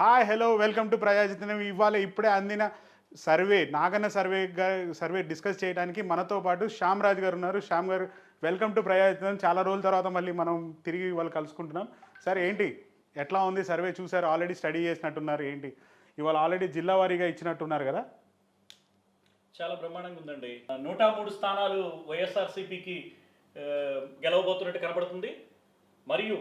Hi hello welcome to Prajachitram ఇవాళ ఇప్పుడే అందిన survey Naganna survey survey discuss చేయడానికి మనతో పాటు శ్యామ్ రాజ్ గారు ఉన్నారు. శ్యామ్ గారు వెల్కమ్ టు ప్రజాచిత్రం చాలా రోజుల తర్వాత మళ్ళీ మనం తిరిగి ఇవాళ కలుసుకుంటున్నాం. సార్ ఏంటి? ఎట్లా ఉంది సర్వే చూసారు ఆల్రెడీ స్టడీ చేసినట్టున్నారు. ఏంటి? ఇవాళ ఆల్రెడీ జిల్లా వారీగా ఇచ్చినట్టున్నారు కదా? చాలా బ్రహ్మాండంగా ఉందండి. నూట మూడు స్థానాలు వైఎస్ఆర్సీపీకి గెలవబోతున్నట్టు కనబడుతుంది. మరియు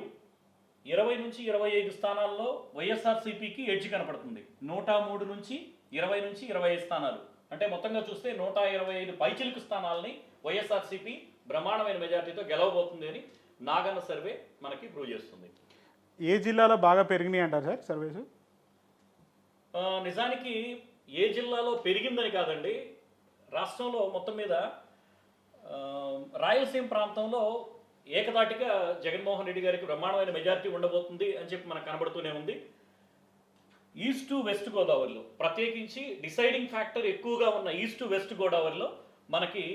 ఇరవై నుంచి ఇరవై ఐదు స్థానాల్లో వైఎస్ఆర్సీపీకి ఎడ్జ్ కనపడుతుంది. నూట మూడు నుంచి ఇరవై నుంచి ఇరవై ఐదు స్థానాలు. అంటే మొత్తంగా చూస్తే నూట ఇరవై ఐదు పైచిలుకు స్థానాలని వైఎస్ఆర్సీపీ బ్రహ్మాండమైన మెజార్టీతో గెలవబోతుంది అని నాగన్న సర్వే మనకి ప్రూవ్ చేస్తుంది. ఏ జిల్లాలో బాగా పెరిగినాయి అంటారు సార్ సర్వేస్? నిజానికి ఏ జిల్లాలో పెరిగిందని కాదండి. రాష్ట్రంలో మొత్తం మీద రాయలసీమ ప్రాంతంలో ఏకదాటిగా జగన్మోహన్ రెడ్డి గారికి బ్రహ్మాండమైన మెజారిటీ ఉండబోతుంది అని చెప్పి మనకు కనబడుతూనే ఉంది. ఈస్ట్ టు వెస్ట్ గోదావరిలో ప్రత్యేకించి డిసైడింగ్ ఫ్యాక్టర్ ఎక్కువగా ఉన్న ఈస్ట్ టు వెస్ట్ గోదావరిలో మనకి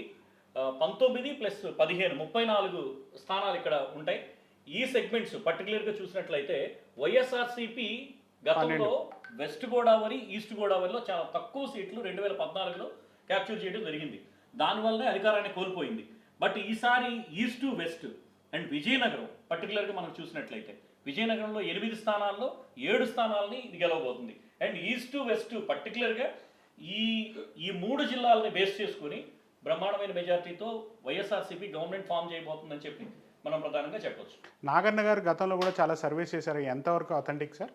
పంతొమ్మిది ప్లస్ పదిహేను ముప్పై నాలుగు స్థానాలు ఇక్కడ ఉంటాయి. ఈ సెగ్మెంట్స్ పర్టికులర్గా చూసినట్లయితే వైఎస్ఆర్సీపీ గతంలో వెస్ట్ గోదావరి ఈస్ట్ గోదావరిలో చాలా తక్కువ సీట్లు రెండు వేల పద్నాలుగులో క్యాప్చర్ చేయడం జరిగింది. దానివల్లనే అధికారాన్ని కోల్పోయింది. బట్ ఈసారి east to west and Vizianagaram పర్టికులర్గా మనం చూసినట్లయితే విజయనగరంలో ఎనిమిది స్థానాల్లో ఏడు స్థానాలని ఇది గెలవబోతుంది. అండ్ ఈస్ట్ టు వెస్ట్ పర్టికులర్గా ఈ ఈ మూడు జిల్లాలని బేస్ చేసుకొని బ్రహ్మాండమైన మెజార్టీతో వైఎస్ఆర్సీపీ గవర్నమెంట్ ఫామ్ చేయబోతుందని చెప్పి మనం ప్రధానంగా చెప్పొచ్చు. నాగన్న గారు గతంలో కూడా చాలా సర్వేస్ చేశారు. ఎంతవరకు అథెంటిక్ సార్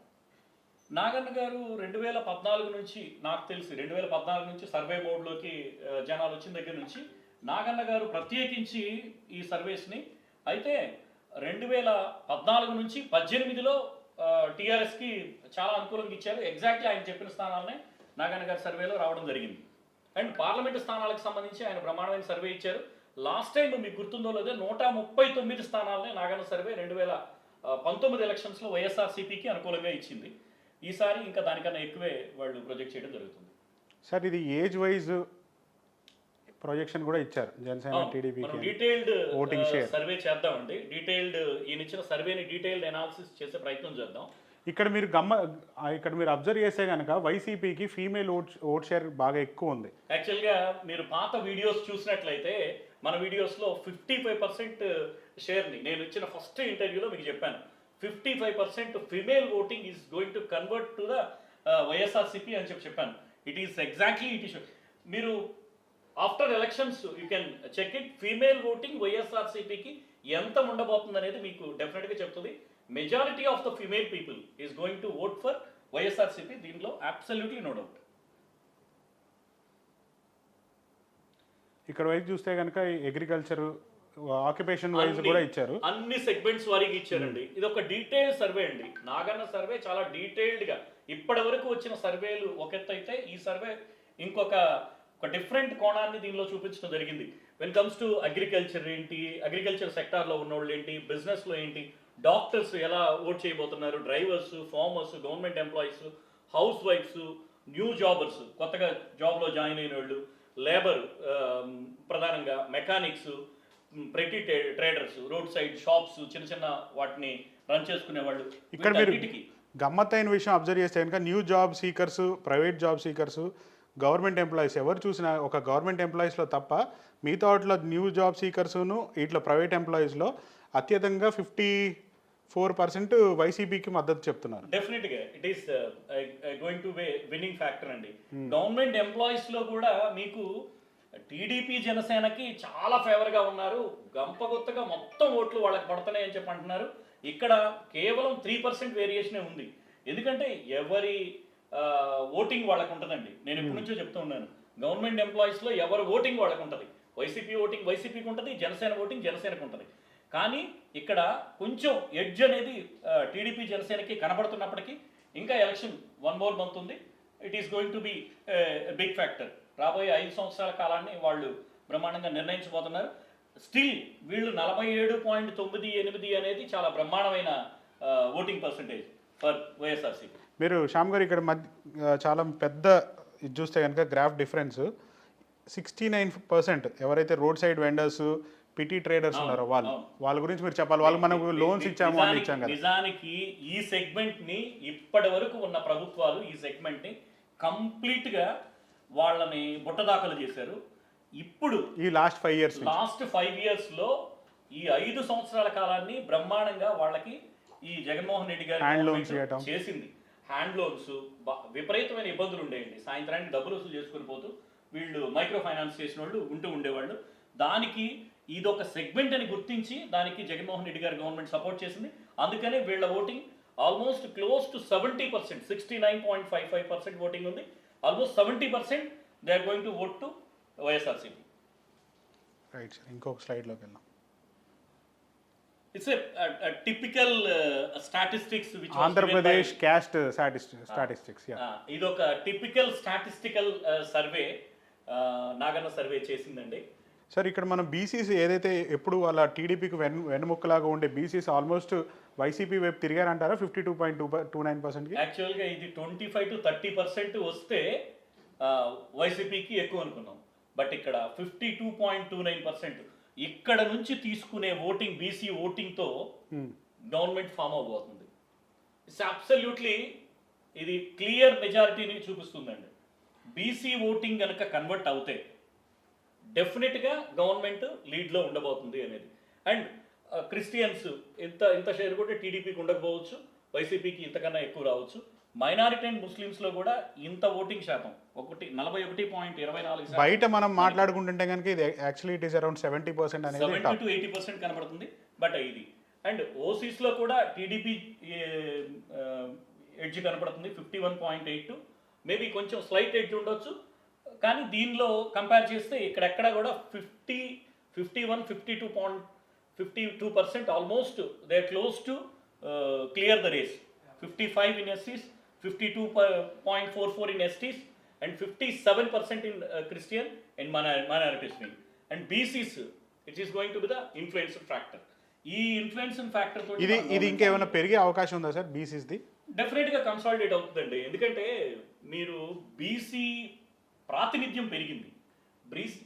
నాగన్న గారు రెండు వేల పద్నాలుగు నుంచి నాకు తెలిసి రెండు వేల పద్నాలుగు నుంచి సర్వే ఆ, జనాలు వచ్చిన దగ్గర నుంచి నాగన్న గారు ప్రత్యేకించి ఈ సర్వేస్ని అయితే రెండు వేల పద్నాలుగు నుంచి పద్దెనిమిదిలో టీఆర్ఎస్కి చాలా అనుకూలంగా ఇచ్చారు. ఎగ్జాక్ట్లీ ఆయన చెప్పిన స్థానాలనే నాగన్న గారి సర్వేలో రావడం జరిగింది. అండ్ పార్లమెంటు స్థానాలకు సంబంధించి ఆయన బ్రహ్మాండమైన సర్వే ఇచ్చారు. లాస్ట్ టైం మీకు గుర్తుందో లేదో నూట ముప్పై తొమ్మిది స్థానాలనే నాగన్న సర్వే రెండు వేల పంతొమ్మిది ఎలక్షన్స్లో వైఎస్ఆర్సీపీకి అనుకూలంగా ఇచ్చింది. ఈసారి ఇంకా దానికన్నా ఎక్కువే వాళ్ళు ప్రొజెక్ట్ చేయడం జరుగుతుంది. సార్ ఇది ఏజ్ వైజ్ ప్రొజెక్షన్ కూడా ఇచ్చారు. జనసేన టీడీపీకి డీటెయిల్డ్ Voting share. సర్వే చేద్దామండి. డీటెయిల్డ్ ఈయన ఇచ్చిన సర్వేని డీటెయిల్డ్ అనాలిసిస్ చేసే ప్రయత్నం చేద్దాం. ఇక్కడ మీరు గమ్మ ఇక్కడ మీరు అబ్జర్వ్ చేస్తే కనుక వైసీపీకి ఫీమేల్ ఓట్ ఓట్ షేర్ బాగా ఎక్కువ ఉంది. యాక్చువల్గా మీరు పాత వీడియోస్ చూసినట్లయితే మన వీడియోస్లో ఫిఫ్టీ ఫైవ్ పర్సెంట్ షేర్ని నేను ఇచ్చిన ఫస్ట్ ఇంటర్వ్యూలో మీకు చెప్పాను. Fifty five percent female voting is going to convert to the YSRCP అని చెప్పి చెప్పాను. It is exactly it is మీరు after elections you can check it female voting వైఎస్ఆర్సిపికి ఎంత ఉండబోతుంది అనేది మీకు డెఫినెట్గా చెప్తుంది. Majority of the female people is going to vote for YSRCP దీంట్లో అబ్సల్యూట్లీ నో డౌట్ ఇక్కడ వైపు చూస్తే కనుక అగ్రికల్చర్ ఆక్యుపేషన్ వైజ్ కూడా ఇచ్చారు. అన్ని సెగ్మెంట్స్ వారికి ఇచ్చారండి. ఇది ఒక డీటెయిల్ సర్వే అండి. నాగన్న సర్వే చాలా డీటెయిల్డ్గా. ఇప్పటి వరకు వచ్చిన సర్వేలు ఒక ఎత్తు అయితే ఈ సర్వే ఇంకొక ఒక డిఫరెంట్ కోణాన్ని దీనిలో చూపించడం జరిగింది. వెన్ కమ్స్ టు అగ్రికల్చర్ ఏంటి అగ్రికల్చర్ సెక్టార్లో ఉన్నోళ్ళు ఏంటి బిజినెస్లో ఏంటి డాక్టర్స్ ఎలా ఓట్ చేయబోతున్నారు డ్రైవర్స్ ఫార్మర్స్ గవర్నమెంట్ ఎంప్లాయీస్ హౌస్ వైఫ్స్ న్యూ జాబర్స్ కొత్తగా జాబ్లో జాయిన్ అయిన వాళ్ళు లేబర్ ప్రధానంగా మెకానిక్స్ ప్రతి ట్రేడర్స్ రోడ్ సైడ్ షాప్స్ చిన్న చిన్న వాటిని రన్ చేసుకునే వాళ్ళు ఇక్కడ మీరు గమ్మత్తైన విషయం అబ్జర్వ్ చేస్తే కనుక new job seekers private job seekers government employees ఎవరు చూసినా ఒక గవర్నమెంట్ ఎంప్లాయీస్లో తప్ప మిగతా వాటిలో న్యూ జాబ్ సీకర్స్ను ఇట్లా ప్రైవేట్ ఎంప్లాయీస్లో అత్యధికంగా ఫిఫ్టీ ఫోర్ పర్సెంట్ వైసీపీకి మద్దతు చెప్తున్నారు. డెఫినెట్గా it is going to winning factor అండి. గవర్నమెంట్ ఎంప్లాయీస్లో కూడా మీకు టీడీపీ జనసేనకి చాలా ఫేవర్గా ఉన్నారు. గంపగొత్తగా మొత్తం ఓట్లు వాళ్ళకి పడుతున్నాయి అని చెప్పి అంటున్నారు. ఇక్కడ కేవలం త్రీ పర్సెంట్ వేరియేషనే ఉంది. ఎందుకంటే ఎవరి ఓటింగ్ వాళ్ళకు ఉంటుందండి. నేను ఎప్పటి నుంచో చెప్తూ ఉన్నాను. గవర్నమెంట్ ఎంప్లాయీస్లో ఎవరి ఓటింగ్ వాళ్ళకు ఉంటుంది? వైసీపీ ఓటింగ్ వైసీపీకి ఉంటుంది జనసేన ఓటింగ్ జనసేనకు ఉంటుంది. కానీ ఇక్కడ కొంచెం ఎడ్జ్ అనేది టీడీపీ జనసేనకి కనబడుతున్నప్పటికీ ఇంకా ఎలక్షన్ వన్ మోర్ మంత్ ఉంది. It is going to be big factor. రాబోయే ఐదు సంవత్సరాల కాలాన్ని వాళ్ళు బ్రహ్మాండంగా నిర్ణయించబోతున్నారు. స్టిల్ వీళ్ళు నలభై ఏడు పాయింట్ తొమ్మిది ఎనిమిది అనేది చాలా బ్రహ్మాండమైన ఓటింగ్ పర్సంటేజ్ ఫర్ వైఎస్ఆర్సీపీ. మీరు శ్యామ్ గారు ఇక్కడ మధ్య చాలా పెద్ద ఇది చూస్తే కనుక graph difference sixty nine percent ఎవరైతే road side vendors petty traders ఉన్నారు వాళ్ళు. వాళ్ళ గురించి మీరు చెప్పాలి. వాళ్ళు మనకు లోన్స్ ఇచ్చాము అని ఇచ్చాం కదా. నిజానికి ఈ సెగ్మెంట్ని ఇప్పటి వరకు ఉన్న ప్రభుత్వాలు ఈ సెగ్మెంట్ని కంప్లీట్గా వాళ్ళని బుట్టదాఖలు చేశారు. ఇప్పుడు ఈ last five years last five ఇయర్స్లో ఈ ఐదు సంవత్సరాల కాలాన్ని బ్రహ్మాండంగా వాళ్ళకి ఈ జగన్మోహన్ రెడ్డి గారి. చేసింది. హ్యాండ్ లోన్స్ విపరీతమైన ఇబ్బందులు ఉండేయండి. సాయంత్రానికి డబ్బులు వసూలు చేసుకుని పోతూ వీళ్ళు మైక్రో ఫైనాన్స్ చేసిన వాళ్ళు ఉంటూ ఉండేవాళ్ళు. దానికి ఇదొక సెగ్మెంట్ అని గుర్తించి దానికి జగన్మోహన్ రెడ్డి గారి గవర్నమెంట్ సపోర్ట్ చేసింది. అందుకనే వీళ్ళ voting almost close to seventy percent sixty nine point five five percent voting ఉంది. Almost seventy percent they are going to vote to YSRCP. Right sir ఇంకొక స్లైడ్లోకి వెళ్దాం. Uh, statistics which was Andhra Pradesh caste statistics ఇది ఒక typical statistical survey Naganna survey చేసిందండి. Sir ఇక్కడ మనం BCC ఏదైతే ఎప్పుడు వాళ్ళ టీడీపీకి వెన్ వెన్నుముక్కలాగా ఉండే బీసీసీ ఆల్మోస్ట్ వైసీపీ వైపు తిరిగారంటారా? Fifty two point two two nine పర్సెంట్కి యాక్చువల్గా ఇది twenty five to thirty percent వస్తే వైసీపీకి ఎక్కువ అనుకున్నాం. బట్ ఇక్కడ fifty two point two nine percent ఇక్కడ నుంచి తీసుకునే ఓటింగ్ బీసీ ఓటింగ్తో గవర్నమెంట్ ఫామ్ అవబోతుంది ఇట్స్ అబ్సల్యూట్లీ ఇది క్లియర్ మెజారిటీని చూపిస్తుందండి. బీసీ ఓటింగ్ కనుక కన్వర్ట్ అవుతే డెఫినెట్గా గవర్నమెంట్ లీడ్లో ఉండబోతుంది అనేది. అండ్ క్రిస్టియన్స్ ఇంత ఇంత షేర్ కూడా టీడీపీకి ఉండకపోవచ్చు వైసీపీకి ఇంతకన్నా ఎక్కువ రావచ్చు. మైనారిటీ అండ్ ముస్లిమ్స్లో కూడా ఇంత ఓటింగ్ శాతం ఒకటి నలభై ఒకటి పాయింట్ ఇరవై నాలుగు బయట మనం మాట్లాడుకుంటుంటే కనుక ఇది actually it is around seventy percent అనేది సెవెంటీ టు ఎయిటీ పర్సెంట్ కనబడుతుంది బట్ ఇది. అండ్ ఓసీస్లో కూడా టీడీపీ ఎడ్జ్ కనబడుతుంది fifty one point eight maybe కొంచెం స్లైట్ ఎడ్జ్ ఉండొచ్చు కానీ దీనిలో కంపేర్ చేస్తే ఇక్కడెక్కడ కూడా fifty fifty one fifty two point fifty two percent almost they close to clear the race fifty five in ఎస్సీస్ fifty two point four four in STs and fifty seven percent in christian and మన minorities wing and BCs it is going to be the influence factor ఈ influence factor ఇది ఇది ఇంకేమైనా పెరిగే అవకాశం ఉందా sir బీసీస్ది డెఫినెట్గా consolidate అవుతుందండి. ఎందుకంటే మీరు బీసీ ప్రాతినిధ్యం పెరిగింది.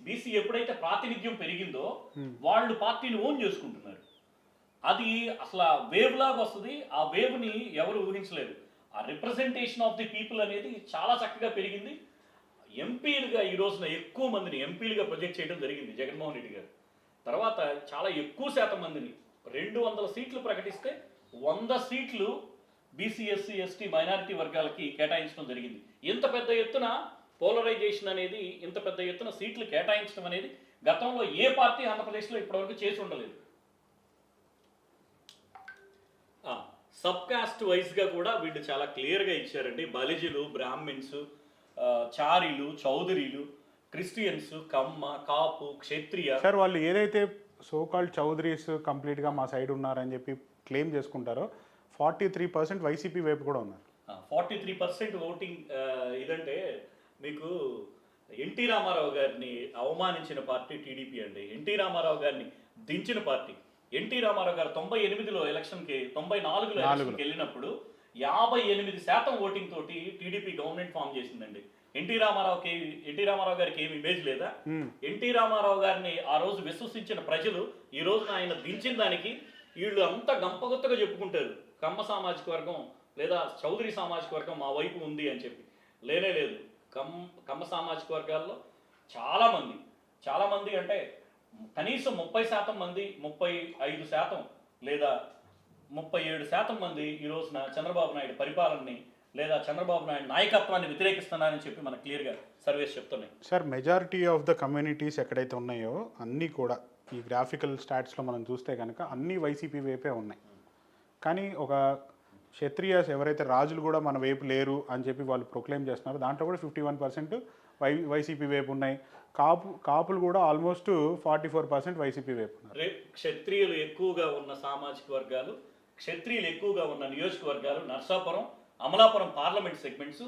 బీసీ ఎప్పుడైతే ప్రాతినిధ్యం పెరిగిందో వాళ్ళు పార్టీని ఓన్ చేసుకుంటున్నారు. అది అసలు వేవ్ లాగా వస్తుంది. ఆ వేవ్ని ఎవరు ఊహించలేరు ఆ రిప్రజెంటేషన్ ఆఫ్ ది పీపుల్ అనేది చాలా చక్కగా పెరిగింది. ఎంపీలుగా ఈ రోజున ఎక్కువ మందిని ఎంపీలుగా ప్రొజెక్ట్ చేయడం జరిగింది జగన్మోహన్ రెడ్డి గారు. తర్వాత చాలా ఎక్కువ శాతం మందిని రెండు వందల సీట్లు ప్రకటిస్తే వంద సీట్లు బీసీఎస్సీ ఎస్టీ మైనారిటీ వర్గాలకి కేటాయించడం జరిగింది. ఇంత పెద్ద ఎత్తున పోలరైజేషన్ అనేది ఇంత పెద్ద ఎత్తున సీట్లు కేటాయించడం అనేది గతంలో ఏ పార్టీ ఆంధ్రప్రదేశ్లో ఇప్పటివరకు చేసి ఉండలేదు. సబ్ కాస్ట్ వైజ్గా కూడా వీళ్ళు చాలా క్లియర్గా ఇచ్చారండి. బలిజులు బ్రాహ్మిన్స్ చారీలు చౌదరీలు క్రిస్టియన్స్ కమ్మ కాపు క్షత్రియ. సార్ వాళ్ళు ఏదైతే సోకాల్డ్ చౌదరీస్ కంప్లీట్గా మా సైడ్ ఉన్నారని చెప్పి క్లెయిమ్ చేసుకుంటారో ఫార్టీ త్రీ పర్సెంట్ వైసీపీ వైపు కూడా ఉన్నారు. ఫార్టీ త్రీ పర్సెంట్ ఓటింగ్ ఇదంటే మీకు ఎన్టీ రామారావు గారిని అవమానించిన పార్టీ టీడీపీ అండి. ఎన్టీ రామారావు గారిని దించిన పార్టీ. ఎన్టీ రామారావు గారు తొంభై ఎనిమిదిలో ఎలక్షన్కి తొంభై నాలుగులో ఎలక్షన్కి వెళ్ళినప్పుడు యాభై ఎనిమిది శాతం ఓటింగ్ తోటి టీడీపీ గవర్నమెంట్ ఫామ్ చేసిందండి. ఎన్టీ రామారావుకి ఎన్టీ రామారావు గారికి ఏమి ఇమేజ్ లేదా? ఎన్టీ రామారావు గారిని ఆ రోజు విశ్వసించిన ప్రజలు ఈ రోజున ఆయన దించిన దానికి వీళ్ళు అంత గంపగొత్తగా చెప్పుకుంటారు. కమ్మ సామాజిక వర్గం లేదా చౌదరి సామాజిక వర్గం మా వైపు ఉంది అని చెప్పి. లేనే లేదు. కమ్ కమ్మ సామాజిక వర్గాల్లో చాలా మంది చాలా మంది అంటే కనీసం ముప్పై శాతం మంది ముప్పై ఐదు శాతం లేదా ముప్పై ఏడు శాతం మంది ఈ రోజున చంద్రబాబు నాయుడు పరిపాలనని లేదా చంద్రబాబు నాయుడు నాయకత్వాన్ని వ్యతిరేకిస్తున్నారని చెప్పి మనకు క్లియర్గా సర్వేస్ చెప్తున్నాయి. Sir majority of the communities ఎక్కడైతే ఉన్నాయో అన్నీ కూడా ఈ గ్రాఫికల్ స్టాట్స్లో మనం చూస్తే కనుక అన్నీ వైసీపీ వైపే ఉన్నాయి. కానీ ఒక క్షత్రియాస్ ఎవరైతే రాజులు కూడా మన వైపు లేరు అని చెప్పి వాళ్ళు ప్రొక్లెయిమ్ చేస్తున్నారు దాంట్లో కూడా fifty one percent Y YCP వైపు ఉన్నాయి. కాపు కాపులు కూడా almost forty four percent YCP వైపు ఉన్నారు. రేపు క్షత్రియులు ఎక్కువగా ఉన్న సామాజిక వర్గాలు క్షత్రియులు ఎక్కువగా ఉన్న నియోజకవర్గాలు నర్సాపురం అమలాపురం పార్లమెంట్ సెగ్మెంట్స్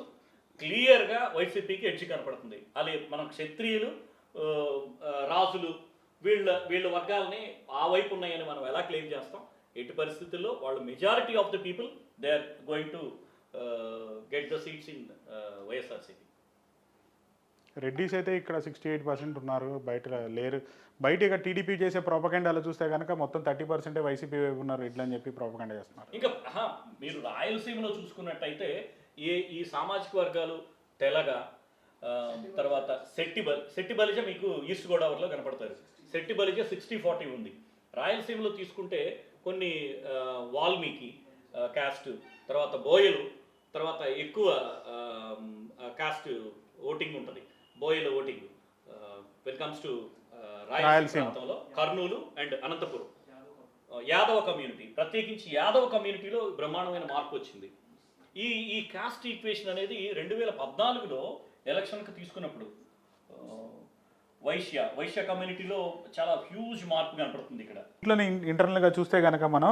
క్లియర్గా వైసీపీకి ఎడ్జి కనపడుతుంది. అదే మనం క్షత్రియులు రాజులు వీళ్ళ వీళ్ళ వర్గాలని ఆ వైపు ఉన్నాయని మనం ఎలా క్లెయిమ్ చేస్తాం? ఎట్టి పరిస్థితుల్లో వాళ్ళు majority of the people they are going to get the seats in YSRCP Reddys అయితే ఇక్కడ సిక్స్టీ ఎయిట్ పర్సెంట్ ఉన్నారు బయట లేరు. బయట ఇక టీడీపీ చేసే ప్రోపగండాలో చూస్తే కనుక మొత్తం థర్టీ పర్సెంటే వైసీపీ వైపు ఉన్నారు ఇట్లా అని చెప్పి ప్రోపగండా చేస్తున్నారు. ఇంకా మీరు రాయలసీమలో చూసుకున్నట్టయితే ఏ ఈ సామాజిక వర్గాలు తెలగ తర్వాత శెట్టి బలి శెట్టి బలిజ మీకు ఈస్ట్ గోదావరిలో కనపడతారు. శెట్టి బలిజ సిక్స్టీ ఫార్టీ ఉంది. రాయలసీమలో తీసుకుంటే కొన్ని వాల్మీకి క్యాస్ట్ కాస్ట్ తర్వాత బోయలు తర్వాత ఎక్కువ క్యాస్ట్ కాస్ట్ ఓటింగ్ ఉంటుంది. బోయల voting when comes to Rayalaseema. ప్రాంతంలో కర్నూలు అండ్ అనంతపురం. యాదవ కమ్యూనిటీ ప్రత్యేకించి యాదవ కమ్యూనిటీలో బ్రహ్మాండమైన మార్పు వచ్చింది. ఈ ఈ కాస్ట్ ఈక్వేషన్ అనేది రెండు వేల పద్నాలుగులో ఎలక్షన్కి తీసుకున్నప్పుడు వైశ్య వైశ్య కమ్యూనిటీలో చాలా హ్యూజ్ మార్పు కనపడుతుంది ఇక్కడ. ఇంట్లోనే ఇంటర్నల్గా చూస్తే కనుక మనం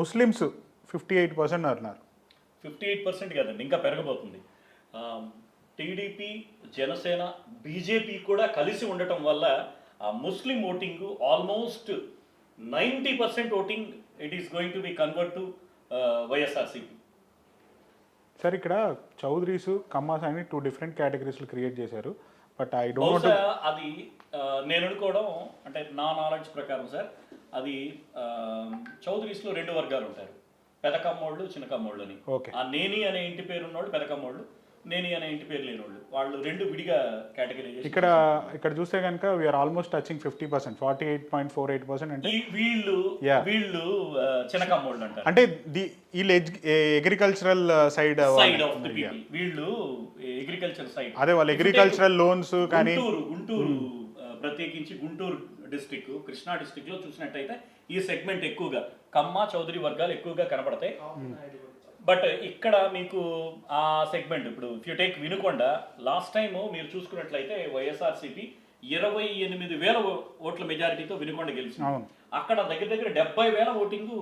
ముస్లిమ్స్ ఫిఫ్టీ ఎయిట్ పర్సెంట్ ఉన్నారు ఫిఫ్టీ ఎయిట్ పర్సెంట్ కదండి ఇంకా పెరగబోతుంది. టీడీపీ జనసేన బీజేపీ కూడా కలిసి ఉండటం వల్ల ఆ Muslim voting almost ninety percent voting it is going to be convert to YSRCP. Sir ఇక్కడ చౌదరీస్ కమ్మాస్ అని టూ డిఫరెంట్ కేటగిరీస్లు క్రియేట్ చేశారు. బట్ ఐ డోంట్ అది నేను అనుకోవడం అంటే నా నాలెడ్జ్ ప్రకారం సార్ అది చౌదరీస్లో రెండు వర్గాలు ఉంటారు. పెదకమ్మోళ్ళు చిన్నకమ్మోళ్ళు అని ఓకే ఆ నేని అనే ఇంటి పేరు ఉన్నోళ్ళు పెదకమ్మోళ్ళు నేని అనే ఇంటి పేరు లేనోళ్ళు వాళ్ళు. రెండు విడిగా కేటగిరీ ఇక్కడ ఇక్కడ చూస్తే కనుక we are almost touching fifty percent forty eight point four eight percent అంటే వీళ్ళు. వీళ్ళు చిన్నకమ్మోళ్ళు అంటారు. అంటే ది వీళ్ళు agricultural side side of the people వీళ్ళు అగ్రికల్చర్ సైడ్ అదే వాళ్ళు అగ్రికల్చరల్ లోన్స్ కానీ గుంటూరు గుంటూరు ఆ, ప్రత్యేకించి గుంటూరు డిస్టిక్ కృష్ణా డిస్టిక్లో చూసినట్టయితే ఈ సెగ్మెంట్ ఎక్కువగా కమ్మ చౌదరి వర్గాలు ఎక్కువగా కనబడతాయి బట్ ఇక్కడ మీకు ఆ సెగ్మెంట్ ఇప్పుడు if you take Vinukonda last time మీరు చూసుకున్నట్లయితే వైఎస్ఆర్సీపీ ఇరవై ఎనిమిది వేల ఓట్ల మెజారిటీతో వినుకొండ గెలిచింది. అక్కడ దగ్గర దగ్గర డెబ్బై వేల ఓటింగ్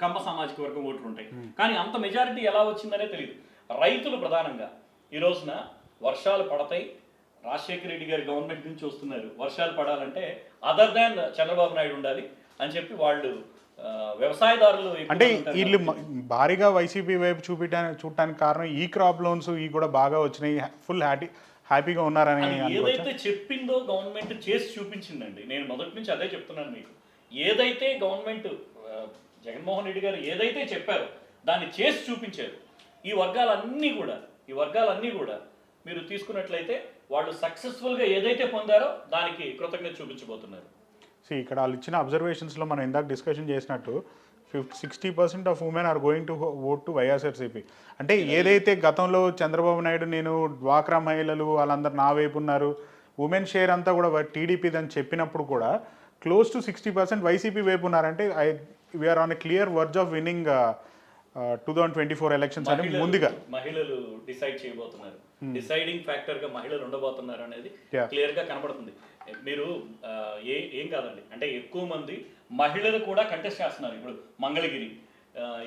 కమ్మ సామాజిక వర్గం ఓట్లు ఉంటాయి. కానీ అంత మెజారిటీ ఎలా వచ్చిందనే తెలియదు రైతులు ప్రధానంగా ఈ రోజున వర్షాలు పడతాయి. రాజశేఖర రెడ్డి గారి గవర్నమెంట్ నుంచి వస్తున్నారు. వర్షాలు పడాలంటే అదర్ దాన్ చంద్రబాబు నాయుడు ఉండాలి అని చెప్పి వాళ్ళు వ్యవసాయదారులు అంటే వీళ్ళు భారీగా వైసీపీ వైపు చూపించడానికి చూడటానికి కారణం ఈ క్రాప్ లోన్స్ ఈ కూడా బాగా వచ్చినాయి. ఫుల్ హ్యాపీ హ్యాపీగా ఉన్నారని ఏదైతే చెప్పిందో గవర్నమెంట్ చేసి చూపించిందండి. నేను మొదటి నుంచి అదే చెప్తున్నాను మీకు. ఏదైతే గవర్నమెంట్ జగన్మోహన్ రెడ్డి గారు ఏదైతే చెప్పారో దాన్ని చేసి చూపించారు. ఈ వర్గాలన్నీ కూడా ఈ వర్గాలన్నీ కూడా మీరు తీసుకున్నట్లయితే వాళ్ళు సక్సెస్ఫుల్గా ఏదైతే పొందారో దానికి కృతజ్ఞత చూపించబోతున్నారు. See, ఇక్కడ వాళ్ళు ఇచ్చిన అబ్జర్వేషన్స్లో మనం ఇందాక డిస్కషన్ చేసినట్టు fifty sixty percent of women are going to vote to YSRCP అంటే ఏదైతే గతంలో చంద్రబాబు నాయుడు నేను డ్వాక్రా మహిళలు వాళ్ళందరూ నా వైపు ఉన్నారు ఉమెన్ షేర్ అంతా కూడా టీడీపీ అని చెప్పినప్పుడు కూడా close to sixty percent YCP వైపు ఉన్నారంటే I we are on a clear verge of winning two thousand twenty four elections అని ముందుగా. మహిళలు డిసైడ్ చేయబోతున్నారు. డిసైడింగ్ ఫ్యాక్టర్గా మహిళలు ఉండబోతున్నారు అనేది. క్లియర్గా కనబడుతుంది. మీరు ఏ ఏం కాదండి. అంటే ఎక్కువ మంది మహిళలు కూడా కంటెస్ట్ చేస్తున్నారు. ఇప్పుడు Mangalagiri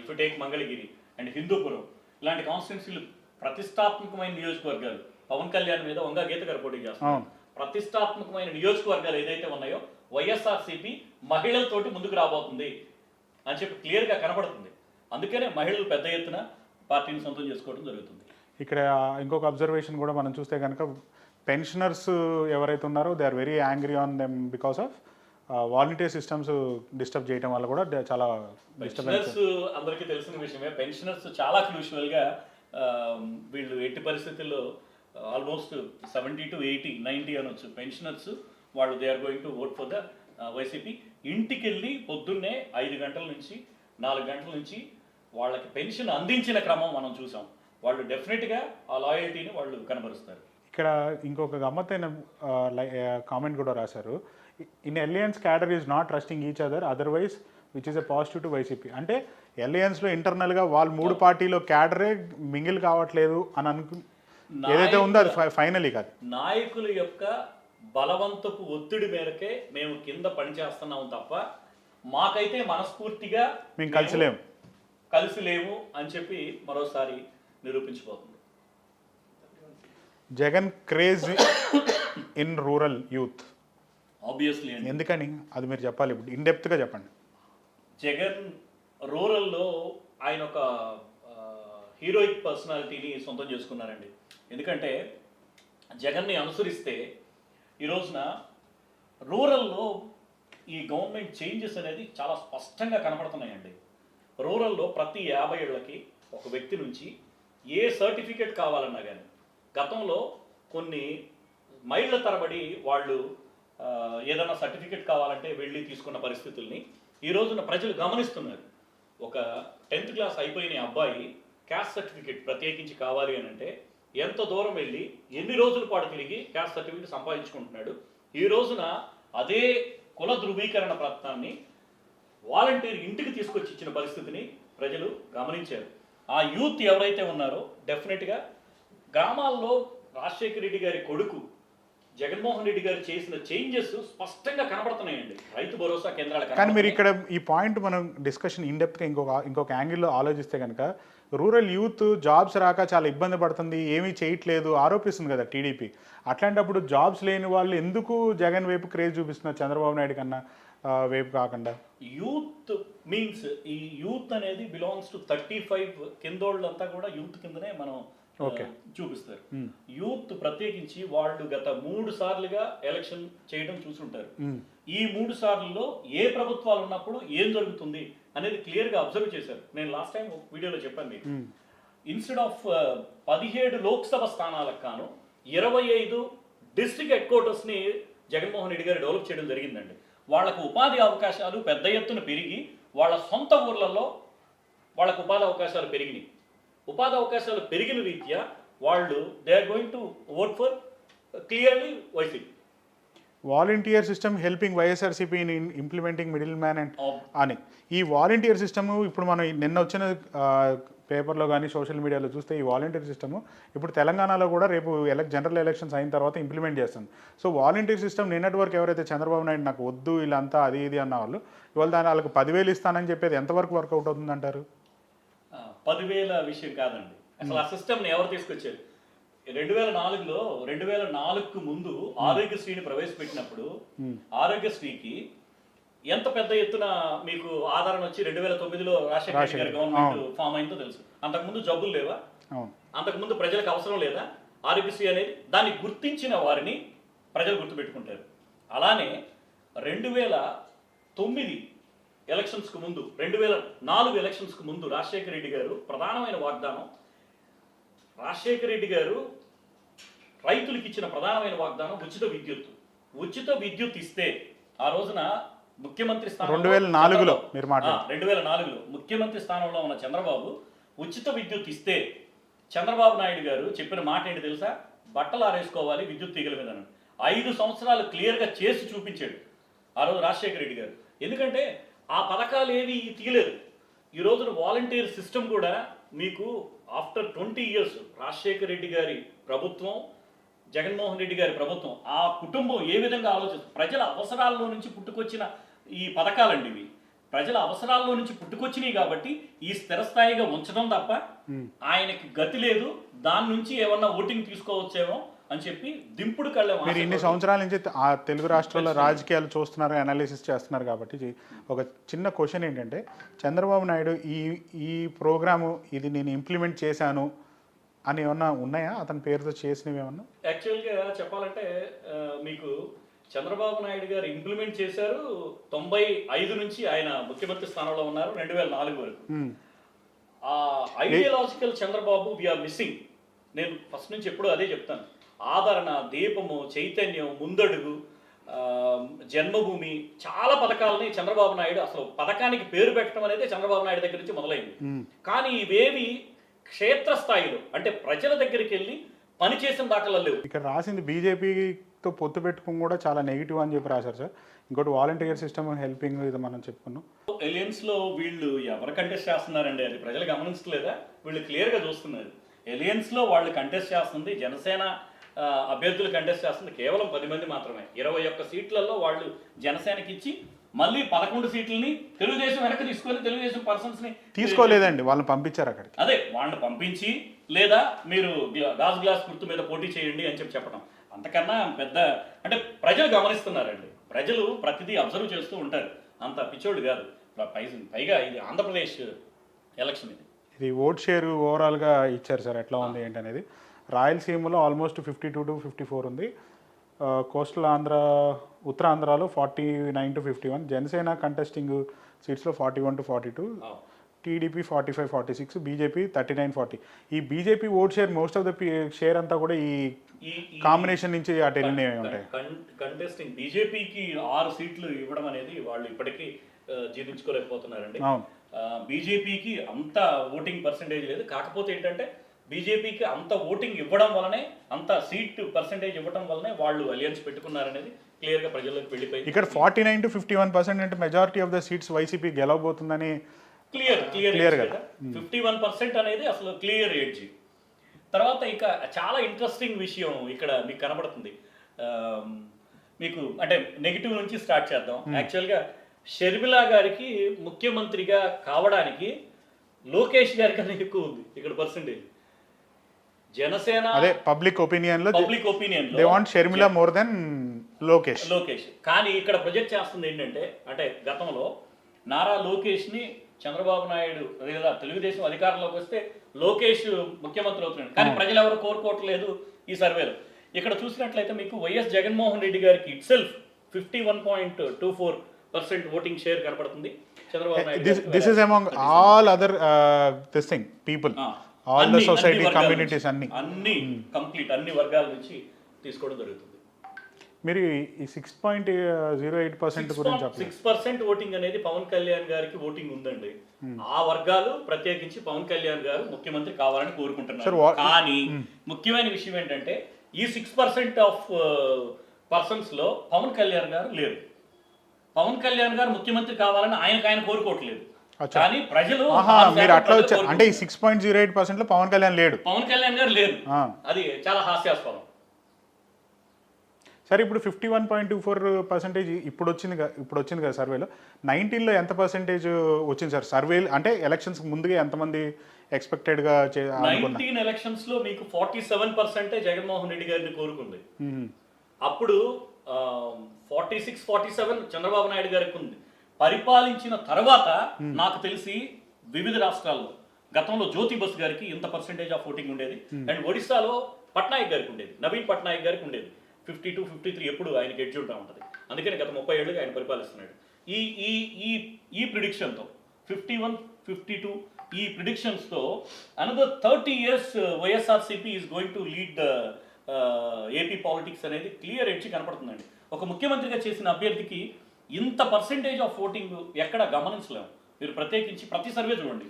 if take Mangalagiri and Hindupur ఇలాంటి కాన్స్టిట్యున్సీలు ప్రతిష్టాత్మకమైన నియోజకవర్గాలు పవన్ కళ్యాణ్ మీద వంగా గీత గారు పోటీ చేస్తున్నారు. ప్రతిష్టాత్మకమైన నియోజకవర్గాలు ఏదైతే ఉన్నాయో వైఎస్ఆర్సీపీ మహిళలతోటి ముందుకు రాబోతుంది అని చెప్పి క్లియర్గా కనబడుతుంది అందుకనే మహిళలు పెద్ద ఎత్తున పార్టీని సొంతం చేసుకోవడం జరుగుతుంది. ఇక్కడ ఇంకొక అబ్జర్వేషన్ కూడా మనం చూస్తే కనుక పెన్షనర్స్ ఎవరైతే ఉన్నారో they are very angry on them because of volunteer systems disturb చేయడం వల్ల కూడా చాలా డిస్టర్బెన్స్ అందరికీ తెలిసిన విషయమే. పెన్షనర్స్ చాలా క్రూషియల్గా um, వీళ్ళు ఎట్టి పరిస్థితుల్లో almost seventy to eighty ninety అనొచ్చు. పెన్షనర్స్ వాళ్ళు they are going to vote for the YCP ఇంటికి వెళ్ళి పొద్దున్నే ఐదు గంటల నుంచి నాలుగు గంటల నుంచి వాళ్ళకి పెన్షన్ అందించిన క్రమం మనం చూసాం. వాళ్ళు డెఫినెట్గా ఆ లాయల్టీని వాళ్ళు కనబరుస్తారు. ఇక్కడ ఇంకొక గమ్మత్తైన కామెంట్ కూడా రాశారు. In alliance cadre is not trusting each other otherwise which is a positive to YCP అంటే ఎలియన్స్లో ఇంటర్నల్గా వాళ్ళు మూడు పార్టీలో క్యాడరే మింగిల్ కావట్లేదు అని అనుకు ఏదైతే ఉందో అది ఫైనలీ కాదు. నాయకుల యొక్క బలవంతపు ఒత్తిడి మేరకే మేము కింద పనిచేస్తున్నాం తప్ప మాకైతే మనస్ఫూర్తిగా మేము కలిసి లేము. కలిసి లేము అని చెప్పి మరోసారి నిరూపించబోతుంది Jagan craze in rural youth. Obviously అండి. ఎందుకని? అది మీరు చెప్పాలి ఇప్పుడు. ఇన్ డెప్త్గా చెప్పండి. జగన్ రూరల్లో ఆయన ఒక హీరోయిక్ పర్సనాలిటీని సొంతం చేసుకున్నారండి. ఎందుకంటే జగన్ని అనుసరిస్తే ఈ రోజున రూరల్లో ఈ గవర్నమెంట్ చేంజెస్ అనేది చాలా స్పష్టంగా కనపడుతున్నాయండి. రూరల్లో ప్రతి యాభై ఏళ్ళకి ఒక వ్యక్తి నుంచి ఏ సర్టిఫికేట్ కావాలన్నా కానీ గతంలో కొన్ని మైళ్ళ తరబడి వాళ్ళు ఏదైనా సర్టిఫికేట్ కావాలంటే వెళ్ళి తీసుకున్న పరిస్థితుల్ని ఈ రోజున ప్రజలు గమనిస్తున్నారు. ఒక టెన్త్ క్లాస్ అయిపోయిన అబ్బాయి క్యాస్ట్ సర్టిఫికేట్ ప్రత్యేకించి కావాలి అని అంటే ఎంత దూరం వెళ్ళి ఎన్ని రోజుల పాటు తిరిగి క్యాస్ట్ సర్టిఫికేట్ సంపాదించుకుంటున్నాడు? ఈ రోజున అదే కుల ధృవీకరణ పత్రాన్ని వాలంటీర్ ఇంటికి తీసుకొచ్చి ఇచ్చిన పరిస్థితిని ప్రజలు గమనించారు. ఆ యూత్ ఎవరైతే ఉన్నారో డెఫినెట్గా గ్రామాల్లో రాజశేఖర రెడ్డి గారి కొడుకు జగన్మోహన్ రెడ్డి గారు చేసిన చేంజెస్ స్పష్టంగా కనబడుతున్నాయండి రైతు భరోసా కేంద్రాలు కానీ మీరు. ఇక్కడ ఈ పాయింట్ మనం డిస్కషన్ ఇన్డెప్త్గా ఇంకొక ఇంకొక యాంగిల్లో ఆలోచిస్తే కనుక రూరల్ యూత్ జాబ్స్ రాక చాలా ఇబ్బంది పడుతుంది ఏమీ చేయట్లేదు ఆరోపిస్తుంది కదా టీడీపీ అట్లాంటప్పుడు జాబ్స్ లేని వాళ్ళు ఎందుకు జగన్ వైపు క్రేజ్ చూపిస్తున్నారు చంద్రబాబు నాయుడు కన్నా వైపు కాకుండా యూత్ మీన్స్ ఈ యూత్ అనేది బిలాంగ్స్ టు థర్టీ ఫైవ్ కిందోళ్ళంతా కూడా యూత్ కిందనే మనం. చూపిస్తారు. యూత్ ప్రత్యేకించి వాళ్ళు గత మూడు సార్లుగా ఎలక్షన్ చేయడం చూసుంటారు. ఈ మూడు సార్లలో ఏ ప్రభుత్వాలు ఉన్నప్పుడు ఏం జరుగుతుంది అనేది క్లియర్గా అబ్జర్వ్ చేశారు. నేను లాస్ట్ టైం వీడియోలో చెప్పాను మీకు. ఇన్స్టెడ్ ఆఫ్ పదిహేడు లోక్సభ స్థానాలకు కాను ఇరవై ఐదు డిస్ట్రిక్ట్ హెడ్ క్వార్టర్స్ని జగన్మోహన్ రెడ్డి గారు డెవలప్ చేయడం జరిగిందండి. వాళ్ళకు ఉపాధి అవకాశాలు పెద్ద ఎత్తున పెరిగి వాళ్ళ సొంత ఊర్లలో వాళ్ళకు ఉపాధి అవకాశాలు పెరిగినాయి. ఉపాధి అవకాశాలు పెరిగిన రీత్యా వాళ్ళు they are going to vote for clearly YCP volunteer system helping YSRCP in implementing middle man and అని. ఈ వాలంటీర్ సిస్టమ్ ఇప్పుడు మనం నిన్న వచ్చిన పేపర్లో కానీ సోషల్ మీడియాలో చూస్తే ఈ వాలంటీర్ సిస్టమ్ ఇప్పుడు తెలంగాణలో కూడా రేపు ఎలక్ జనరల్ ఎలక్షన్స్ అయిన తర్వాత ఇంప్లిమెంట్ చేస్తుంది. సో వాలంటీర్ సిస్టమ్ నిన్నటి వరకు ఎవరైతే చంద్రబాబు నాయుడు నాకు వద్దు వీళ్ళంతా అది ఇది అన్న వాళ్ళు ఇవాళ దాని వాళ్ళకి పదివేలు ఇస్తానని చెప్పేది ఎంతవరకు వర్కౌట్ అవుతుంది అంటారు ఆ, పదివేల విషయం కాదండి. అసలు ఆ సిస్టమ్ని ఎవరు తీసుకొచ్చారు? రెండు వేల నాలుగులో రెండు వేల నాలుగుకు ముందు ఆరోగ్యశ్రీని ప్రవేశపెట్టినప్పుడు ఆరోగ్యశ్రీకి ఎంత పెద్ద ఎత్తున మీకు ఆదరణ వచ్చి రెండు వేల తొమ్మిదిలో రాజశేఖర గారి గవర్నమెంట్ ఫామ్ అయిందో తెలుసు. అంతకుముందు జబ్బులు లేవా? అంతకుముందు ప్రజలకు అవసరం లేదా? ఆరోగ్యశ్రీ అనేది దాన్ని గుర్తించిన వారిని ప్రజలు గుర్తుపెట్టుకుంటారు. అలానే రెండు వేల తొమ్మిది ఎలక్షన్స్కు ముందు రెండు వేల నాలుగు ఎలక్షన్స్కు ముందు రాజశేఖర రెడ్డి గారు ప్రధానమైన వాగ్దానం రాజశేఖర రెడ్డి గారు రైతులకు ఇచ్చిన ప్రధానమైన వాగ్దానం ఉచిత విద్యుత్ ఉచిత విద్యుత్ ఇస్తే ఆ రోజున ముఖ్యమంత్రి 2004 మీరు మాట్లాడారు. ఆ, రెండు వేల నాలుగులో ముఖ్యమంత్రి స్థానంలో ఉన్న చంద్రబాబు ఉచిత విద్యుత్ ఇస్తే చంద్రబాబు నాయుడు గారు చెప్పిన మాట ఏంటి తెలుసా బట్టలు ఆరేసుకోవాలి విద్యుత్ తీగల మీద. ఐదు సంవత్సరాలు క్లియర్గా చేసి చూపించాడు ఆ రోజు రాజశేఖర రెడ్డి గారు ఎందుకంటే ఆ పథకాలు ఏవి తీయలేదు. ఈ రోజున వాలంటీర్ సిస్టమ్ కూడా మీకు after twenty years Rajasekhara Reddy గారి ప్రభుత్వం జగన్మోహన్ రెడ్డి గారి ప్రభుత్వం ఆ కుటుంబం ఏ విధంగా ఆలోచిస్తుంది ప్రజల అవసరాల్లో నుంచి పుట్టుకొచ్చిన ఈ పథకాలండి ఇవి. ప్రజల అవసరాల్లో నుంచి పుట్టుకొచ్చినాయి కాబట్టి ఈ స్థిరస్థాయిగా ఉంచడం తప్ప ఆయనకి గతి లేదు. దాని నుంచి ఏమన్నా ఓటింగ్ తీసుకోవచ్చేమో అని చెప్పి దింపుడు కళ్ళెం మీరు ఇన్ని సంవత్సరాల నుంచి ఆ తెలుగు రాష్ట్రాల్లో రాజకీయాలు చూస్తున్నారు అనాలిసిస్ చేస్తున్నారు కాబట్టి ఒక చిన్న క్వశ్చన్ ఏంటంటే చంద్రబాబు నాయుడు ఈ ఈ ప్రోగ్రాము ఇది నేను ఇంప్లిమెంట్ చేశాను అని ఏమన్నా ఉన్నాయా? అతని పేరుతో చేసినవి ఏమన్నా? యాక్చువల్గా చెప్పాలంటే మీకు చంద్రబాబు నాయుడు గారు ఇంప్లిమెంట్ చేశారు తొంభై ఐదు నుంచి ఆయన ముఖ్యమంత్రి స్థానంలో ఉన్నారు రెండు వేల నాలుగు వరకు. ఆ ideological Chandrababu we are missing నేను ఫస్ట్ నుంచి ఎప్పుడూ అదే చెప్తాను. ఆదరణ దీపము చైతన్యం ముందడుగు ఆ, జన్మభూమి చాలా పథకాలని చంద్రబాబు నాయుడు అసలు పథకానికి పేరు పెట్టడం అనేది చంద్రబాబు నాయుడు దగ్గర నుంచి మొదలైంది. కానీ ఇవేవి క్షేత్రస్థాయిలో అంటే ప్రజల దగ్గరికి వెళ్ళి పనిచేసిన దాఖలు లేవు. ఇక్కడ రాసింది బీజేపీతో పొత్తు పెట్టుకుని కూడా చాలా నెగిటివ్ అని చెప్పి రాశారు సార్. ఇంకోటి వాలంటీర్ సిస్టమ్ హెల్పింగ్ ఇది మనం చెప్పుకున్నాం. ఎలియన్స్లో వీళ్ళు ఎవరు కంటెస్ట్ చేస్తున్నారండి? అది ప్రజలు గమనించలేదా వీళ్ళు క్లియర్గా చూస్తున్నారు. ఎలియన్స్లో వాళ్ళు కంటెస్ట్ చేస్తుంది జనసేన అభ్యర్థులు కంటెస్ట్ చేస్తుంది. కేవలం పది మంది మాత్రమే. ఇరవై ఒక్క సీట్లలో వాళ్ళు జనసేనకి ఇచ్చి మళ్ళీ పదకొండు సీట్లని తెలుగుదేశం వెనక్కి తీసుకొని తెలుగుదేశం పర్సన్స్ని తీసుకోలేదండి. వాళ్ళని పంపించారు అక్కడికి. అదే వాళ్ళని పంపించి లేదా మీరు గాజు గ్లాస్ గుర్తు మీద పోటీ చేయండి అని చెప్పి చెప్పడం. అంతకన్నా పెద్ద అంటే ప్రజలు గమనిస్తున్నారండి. ప్రజలు ప్రతిదీ అబ్జర్వ్ చేస్తూ ఉంటారు. అంత పిచ్చోడు కాదు. పైగా ఇది ఆంధ్రప్రదేశ్ ఎలక్షన్ ఇది. ఇది ఓట్ షేర్ ఓవరాల్గా ఇచ్చారు సార్. ఎట్లా ఉంది ఏంటి అనేది రాయలసీమలో almost fifty two to fifty four ఉంది కోస్టల్ ఆంధ్ర ఉత్తరాంధ్రలో forty nine to fifty one Janasena contesting సీట్స్లో forty one to forty two TDP forty five forty six BJP thirty nine forty ఈ BJP vote share most of the share అంతా కూడా ఈ combination నుంచి అటు వెళ్ళినవి ఉంటాయి. Contesting బీజేపీకి ఆరు సీట్లు ఇవ్వడం అనేది వాళ్ళు ఇప్పటికీ జీర్ణించుకోలేకపోతున్నారండి. బీజేపీకి అంత ఓటింగ్ పర్సంటేజ్ లేదు. కాకపోతే ఏంటంటే బీజేపీకి అంత ఓటింగ్ ఇవ్వడం వలనే అంత సీట్ పర్సంటేజ్ ఇవ్వడం వలనే వాళ్ళు అలియన్స్ పెట్టుకున్నారనేది క్లియర్గా ప్రజల్లోకి వెళ్ళిపోయింది. ఇక్కడ forty nine to fifty one percent అంటే majority of the seats YCP గెలవబోతుందని clear clear clear కదా. ఫిఫ్టీ వన్ పర్సెంట్ అనేది అసలు క్లియర్ ఎడ్జ్ తర్వాత ఇక చాలా ఇంట్రెస్టింగ్ విషయం ఇక్కడ మీకు కనబడుతుంది. మీకు అంటే నెగిటివ్ నుంచి స్టార్ట్ చేద్దాం. యాక్చువల్గా షర్మిలా గారికి ముఖ్యమంత్రిగా కావడానికి లోకేష్ గారి కన్నా ఎక్కువ ఉంది ఇక్కడ పర్సంటేజ్ జనసేన అదే public ఒపీనియన్లో public opinion they want Sharmila more than Lokesh Lokesh కానీ ఇక్కడ ప్రొజెక్ట్ చేస్తుంది ఏంటంటే అంటే గతంలో నారా లోకేష్ని చంద్రబాబు నాయుడు లేదా తెలుగుదేశం అధికారంలోకి వస్తే లోకేష్ ముఖ్యమంత్రి అవుతున్నాడు. కానీ ప్రజలు ఎవరు కోరుకోవట్లేదు ఈ సర్వేలో. ఇక్కడ చూసినట్లయితే మీకు వైఎస్ జగన్మోహన్ రెడ్డి గారికి itself fifty one point two four percent voting share కనపడుతుంది. Chandrababu Naidu this is among all other this thing people all the society communities అన్ని అన్ని. కంప్లీట్ అన్ని వర్గాల నుంచి తీసుకోవడం జరుగుతుంది. మీరు ఈ six point zero eight percent గురించి సిక్స్ పర్సెంట్ ఓటింగ్ అనేది పవన్ కళ్యాణ్ గారికి ఓటింగ్ ఉందండి. ఆ వర్గాలు ప్రత్యేకించి పవన్ కళ్యాణ్ గారు ముఖ్యమంత్రి కావాలని కోరుకుంటున్నారు. కానీ ముఖ్యమైన విషయం ఏంటంటే ఈ సిక్స్ పర్సెంట్ ఆఫ్ పర్సన్స్లో పవన్ కళ్యాణ్ గారు లేరు. పవన్ కళ్యాణ్ గారు ముఖ్యమంత్రి కావాలని ఆయనకు ఆయన కోరుకోవట్లేదు. కానీ ప్రజలు మీరు అట్లా వచ్చారు అంటే ఈ సిక్స్ పాయింట్ జీరో ఎయిట్ పర్సెంట్లో పవన్ కళ్యాణ్ లేడు. పవన్ కళ్యాణ్ గారు లేరు. అది చాలా హాస్యాస్పదం. సరే ఇప్పుడు fifty one point two four percentage ఇప్పుడు వచ్చింది ఇప్పుడు వచ్చింది కదా సర్వేలో నైన్టీన్లో ఎంత పర్సెంటేజ్ వచ్చింది సార్? సర్వే అంటే ఎలక్షన్స్ ముందుగా ఎంతమంది ఎక్స్పెక్టెడ్గా నైన్టీన్ ఎలక్షన్స్లో మీకు ఫార్టీ సెవెన్ పర్సెంటే జగన్మోహన్ రెడ్డి గారిని కోరుకుంది. అప్పుడు forty six forty seven Chandrababu Naidu గారికి ఉంది. పరిపాలించిన తర్వాత నాకు తెలిసి వివిధ రాష్ట్రాల్లో గతంలో జ్యోతి బస్ గారికి ఇంత పర్సెంటేజ్ ఆఫ్ ఓటింగ్ ఉండేది. అండ్ ఒడిశాలో పట్నాయక్ గారికి ఉండేది. నవీన్ పట్నాయక్ గారికి ఉండేది. ఫిఫ్టీ టూ ఫిఫ్టీ త్రీ ఎప్పుడు ఆయనకి ఎడ్జ్ ఉంటా ఉంటుంది. అందుకని గత ముప్పై ఏళ్ళుగా ఆయన పరిపాలిస్తున్నాడు. ఈ ఈ ఈ ఈ ప్రిడిక్షన్తో ఫిఫ్టీ వన్ ఫిఫ్టీ టూ ఈ ప్రిడిక్షన్స్తో another thirty years YSRCP is going to lead the AP politics అనేది క్లియర్ ఎడ్జ్ కనపడుతుందండి. ఒక ముఖ్యమంత్రిగా చేసిన అభ్యర్థికి ఇంత పర్సెంటేజ్ ఆఫ్ ఓటింగ్ ఎక్కడ గమనించలేము. మీరు ప్రత్యేకించి ప్రతి సర్వే చూడండి.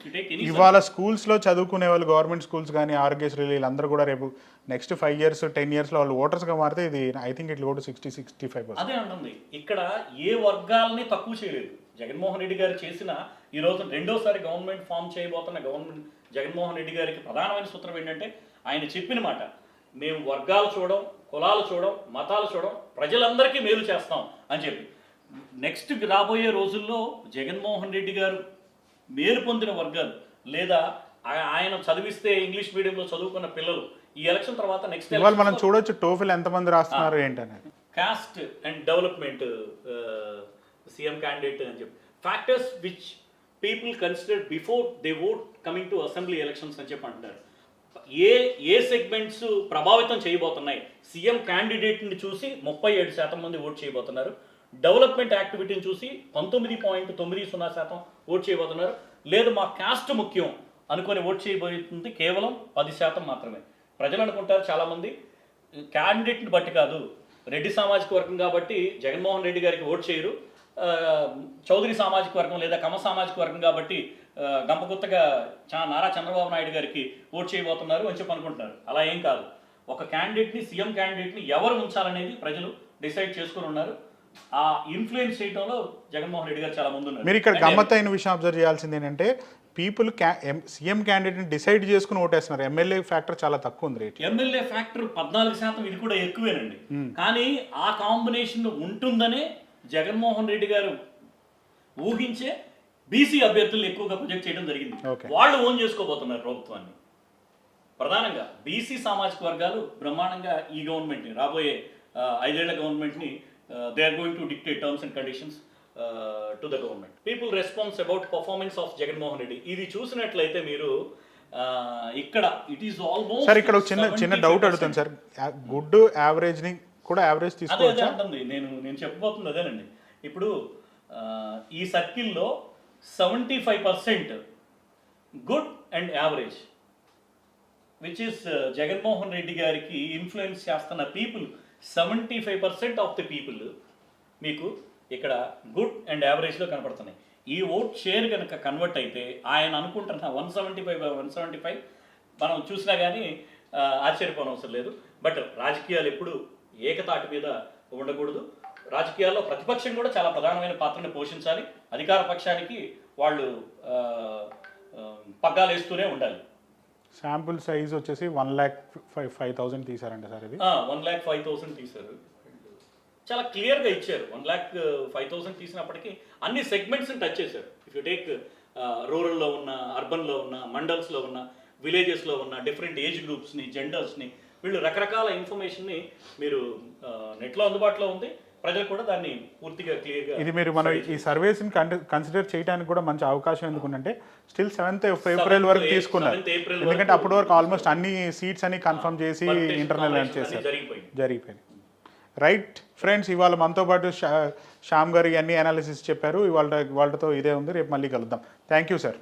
ఇవాళ స్కూల్స్లో చదువుకునే వాళ్ళు గవర్నమెంట్ స్కూల్స్ కానీ ఆరోగ్యశ్రీ వీళ్ళందరూ కూడా రేపు నెక్స్ట్ ఫైవ్ ఇయర్స్ టెన్ ఇయర్స్లో వాళ్ళు ఓటర్స్గా మారితే ఇది ఐ థింక్ ఇట్ కూడా సిక్స్టీ సిక్స్టీ ఫైవ్ అదే అంటుంది. ఇక్కడ ఏ వర్గాల్ని తక్కువ చేయలేదు. జగన్మోహన్ రెడ్డి గారు చేసిన ఈ రోజు రెండోసారి గవర్నమెంట్ ఫామ్ చేయబోతున్న గవర్నమెంట్ జగన్మోహన్ రెడ్డి గారికి ప్రధానమైన సూత్రం ఏంటంటే ఆయన చెప్పిన మాట మేము వర్గాలు చూడం కులాలు చూడం మతాలు చూడం ప్రజలందరికీ మేలు చేస్తాం అని చెప్పి. నెక్స్ట్ రాబోయే రోజుల్లో జగన్మోహన్ రెడ్డి గారు మేలు పొందిన వర్గాలు లేదా ఆయన చదివిస్తే ఇంగ్లీష్ మీడియంలో చదువుకున్న పిల్లలు ఈ ఎలక్షన్ తర్వాత నెక్స్ట్ మనం చూడొచ్చు టోఫిల్ ఎంతమంది రాస్తున్నారు ఏంటనేది caste and development CM candidate అని చెప్పి. Factors which people consider before they vote coming to assembly elections అని చెప్పి అంటున్నారు. ఏ ఏ సెగ్మెంట్స్ ప్రభావితం చేయబోతున్నాయి? సీఎం క్యాండిడేట్ని చూసి ముప్పై ఏడు శాతం మంది ఓట్ చేయబోతున్నారు. డెవలప్మెంట్ యాక్టివిటీని చూసి పంతొమ్మిది పాయింట్ తొమ్మిది సున్నా శాతం ఓట్ చేయబోతున్నారు. లేదు మా కాస్ట్ ముఖ్యం అనుకొని ఓట్ చేయబోతుంది కేవలం పది శాతం మాత్రమే. ప్రజలు అనుకుంటారు చాలామంది క్యాండిడేట్ని బట్టి కాదు రెడ్డి సామాజిక వర్గం కాబట్టి జగన్మోహన్ రెడ్డి గారికి ఓట్ చేయరు. చౌదరి సామాజిక వర్గం లేదా కమ సామాజిక వర్గం కాబట్టి గంపగుత్తగా చా నారా చంద్రబాబు నాయుడు గారికి ఓట్ చేయబోతున్నారు అని చెప్పి అనుకుంటున్నారు. అలా ఏం కాదు. ఒక క్యాండిడేట్ని సీఎం క్యాండిడేట్ని ఎవరు ఉంచాలనేది ప్రజలు డిసైడ్ చేసుకుని ఉన్నారు. ఆ ఇన్ఫ్లుయెన్స్ చేయడంలో జగన్మోహన్ రెడ్డి గారు చాలా ముందు మీరు ఇక్కడ గమ్మత్తైన విషయం అబ్జర్వ్ చేయాల్సింది ఏంటంటే పీపుల్ సీఎం క్యాండిడేట్ని డిసైడ్ చేసుకుని ఓటేస్తున్నారు. ఎమ్మెల్యే ఫ్యాక్టర్ చాలా తక్కువ ఉంది రేట్. ఎమ్మెల్యే ఫ్యాక్టర్ పద్నాలుగు శాతం ఇది కూడా ఎక్కువేనండి. కానీ ఆ కాంబినేషన్ ఉంటుందనే జగన్మోహన్ రెడ్డి గారు ఊహించే బీసీ అభ్యర్థులను ఎక్కువగా ప్రొజెక్ట్ చేయడం జరిగింది. వాళ్ళు ఓన్ చేసుకోబోతున్నారు ప్రభుత్వాన్ని. ప్రధానంగా బీసీ సామాజిక వర్గాలు బ్రహ్మాండంగా ఈ గవర్నమెంట్ని రాబోయే ఐదేళ్ళ గవర్నమెంట్ని they are going to dictate terms and conditions to the government people response about performance of Jaganmohan Reddy ఇది చూసినట్లయితే మీరు ఇక్కడ ఇట్ ఈస్ ఆల్మోస్ట్ సార్ ఇక్కడ చిన్న చిన్న డౌట్ అడుగుతాను సార్ గుడ్ యావరేజ్ని కూడా యావరేజ్ తీసుకోవచ్చా? అంటుంది. నేను నేను చెప్పబోతుంది అదేనండి. ఇప్పుడు ఆ, ఈ సర్కిల్లో seventy five percent good and average which is Jaganmohan Reddy గారికి ఇన్ఫ్లుయెన్స్ చేస్తున్న people seventy five percent of the people మీకు ఇక్కడ గుడ్ అండ్ యావరేజ్లో కనపడుతున్నాయి. ఈ ఓట్ షేర్ కనుక కన్వర్ట్ అయితే ఆయన అనుకుంటున్న one seventy five one seventy five మనం చూసినా కానీ ఆశ్చర్యపోనవసరం లేదు. బట్ రాజకీయాలు ఎప్పుడు ఏకతాటి మీద ఉండకూడదు. రాజకీయాల్లో ప్రతిపక్షం కూడా చాలా ప్రధానమైన పాత్రని పోషించాలి. అధికార పక్షానికి వాళ్ళు పగ్గాలు వేస్తూనే ఉండాలి. శాంపుల్ సైజ్ వచ్చేసి one lakh five five thousand తీసారంట sir ఇది. వన్ ల్యాక్ ఫైవ్ థౌసండ్ తీశారు. చాలా క్లియర్గా ఇచ్చారు. వన్ ల్యాక్ ఫైవ్ థౌసండ్ తీసినప్పటికీ అన్ని సెగ్మెంట్స్ని టచ్ చేశారు. ఇఫ్ యూ టేక్ రూరల్లో ఉన్న అర్బన్లో ఉన్న మండల్స్లో ఉన్న విలేజెస్లో ఉన్న డిఫరెంట్ ఏజ్ గ్రూప్స్ని జెండర్స్ని వీళ్ళు రకరకాల ఇన్ఫర్మేషన్ని మీరు నెట్లో అందుబాటులో ఉంది. ప్రజలు కూడా దాన్ని పూర్తిగా క్లియర్గా ఇది మీరు మనం ఈ సర్వేస్ కన్సిడర్ చేయడానికి కూడా మంచి అవకాశం ఎందుకుంటే స్టిల్ సెవెంత్ ఏప్రిల్ వరకు తీసుకున్నారు. 7th April ఎందుకంటే అప్పటి వరకు ఆల్మోస్ట్ అన్ని సీట్స్ అని కన్ఫర్మ్ చేసి ఇంటర్నల్ చేశారు. జరిగిపోయింది రైట్ ఫ్రెండ్స్ ఇవాళ మనతో పాటు శ్యామ్ గారు అన్ని అనాలిసిస్ చెప్పారు. ఇవాళ వాళ్ళతో ఇదే ఉంది. రేపు మళ్ళీ కలుద్దాం. Thank you sir